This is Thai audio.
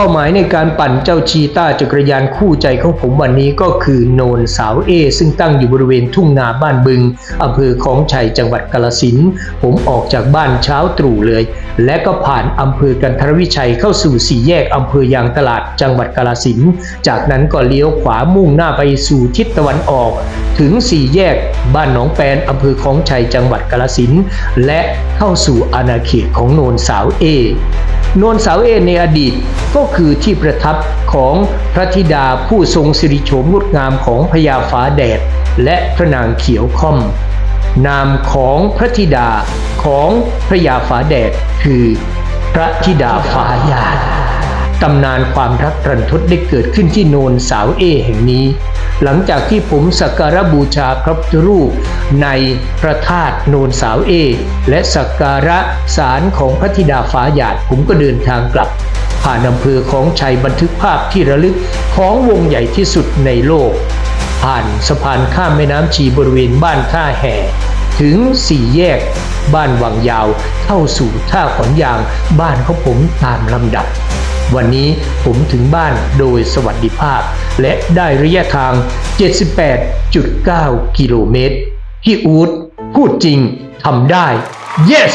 เป้าหมายในการปั่นเจ้าชีต้าจักรยานคู่ใจของผมวันนี้ก็คือโนนสาวเอ ซึ่งตั้งอยู่บริเวณทุ่งนาบ้านบึงอำเภอของชัยจังหวัดกาลสินผมออกจากบ้านเช้าตรู่เลย และก็ผ่านอำเภอกันทรวิชัยเข้าสู่สี่แยกอำเภอยางตลาดจังหวัดกาลสินจากนั้นก็เลี้ยวขวามุ่งหน้าไปสู่ทิศตะวันออก ถึงสี่แยกบ้านหนองแปนอำเภอของชัยจังหวัดกาลสินและเข้าสู่อาณาเขตของโนนสาวเอ โนนสาวเอในอดีตก็คือที่ประทับของพระธิดาผู้ทรงสิริโฉมงดงามของพญาฟ้าแดด และพระนางเขียวค่อม นามของพระธิดาของพระยาฟ้าแดดคือ พระธิดาฟ้ายาด ตำนานความรักรันทดได้เกิดขึ้นที่โนนสาวเอแห่งนี้ หลังจากที่ผมสักการะบูชาพระพุทธรูป ในพระธาตุโนนสาวเอ และสักการะสารของพระธิดาฟ้าหยาดผมก็เดินทางกลับ ผ่านอำเภอของชัยบันทึกภาพที่ระลึกของวงใหญ่ที่สุดในโลก ผ่านสะพานข้ามแม่น้ำชีบริเวณบ้านท่าแห่ถึงสี่แยก บ้านวังยาว เข้าสู่ท่าขอนยางบ้านของผมตามลำดับ วันนี้ผมถึงบ้านโดยสวัสดิภาพ และได้ระยะทาง 78.9 กิโลเมตรพี่อูดพูดจริงทำได้ yes